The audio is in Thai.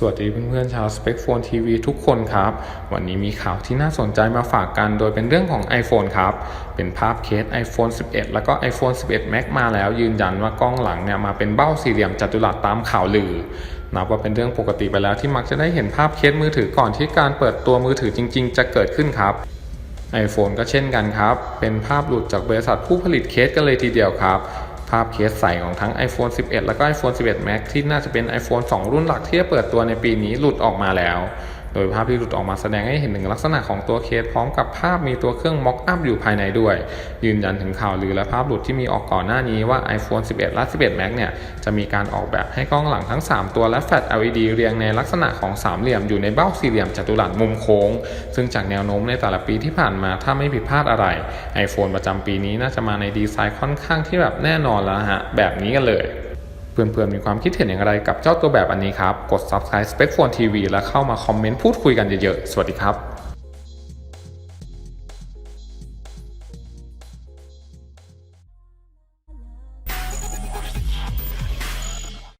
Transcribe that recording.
สวัสดีเพื่อนๆชาว Spec Phone TV ทุกคนครับ วันนี้มีข่าวที่น่าสนใจมาฝากกันโดยเป็นเรื่องของ iPhone ครับ เป็นภาพเคส iPhone 11 แล้วก็ iPhone 11 Max มาแล้วยืนยันว่ากล้องหลังเนี่ยมาเป็นเบ้าสี่เหลี่ยมจัตุรัสตามข่าวลือ นับว่าเป็นเรื่องปกติไปแล้วที่มักจะได้เห็นภาพเคสมือถือก่อนที่การเปิดตัวมือถือจริง ๆ จะเกิดขึ้นครับ iPhone ก็เช่นกันครับ เป็นภาพหลุดจากบริษัทผู้ผลิตเคสกันเลยทีเดียวครับ ภาพเคสใสของทั้ง iPhone 11 แล้วก็ iPhone 11 Max ที่น่าจะเป็น iPhone 2 รุ่นหลักที่จะเปิดตัวในปีนี้หลุดออกมาแล้ว โดยภาพที่หลุดออกมาแสดงให้เห็นถึงลักษณะของตัวเคสพร้อมกับภาพมีตัวเครื่องม็อกอัพอยู่ภายในด้วย ยืนยันถึงข่าวลือและภาพหลุดที่มีออกก่อนหน้านี้ว่า iPhone 11 และ 11 Max เนี่ยจะมีการออกแบบให้กล้องหลังทั้ง 3 ตัวและแฟลช LED เรียงในลักษณะของสามเหลี่ยมอยู่ในเบ้าสี่เหลี่ยมจัตุรัสมุมโค้ง ซึ่งจากแนวโน้มในแต่ละปีที่ผ่านมาถ้าไม่ผิดพลาดอะไร iPhone ประจำปีนี้น่าจะมาในดีไซน์ค่อนข้างที่แบบแน่นอนแล้วฮะแบบนี้กันเลย เพื่อนๆมีความคิดเห็นอย่างไรกับเจ้าตัวแบบอันนี้ครับ กด subscribe Spec Phone TV แล้วเข้ามาคอมเมนต์พูดคุยกันเยอะๆ สวัสดีครับ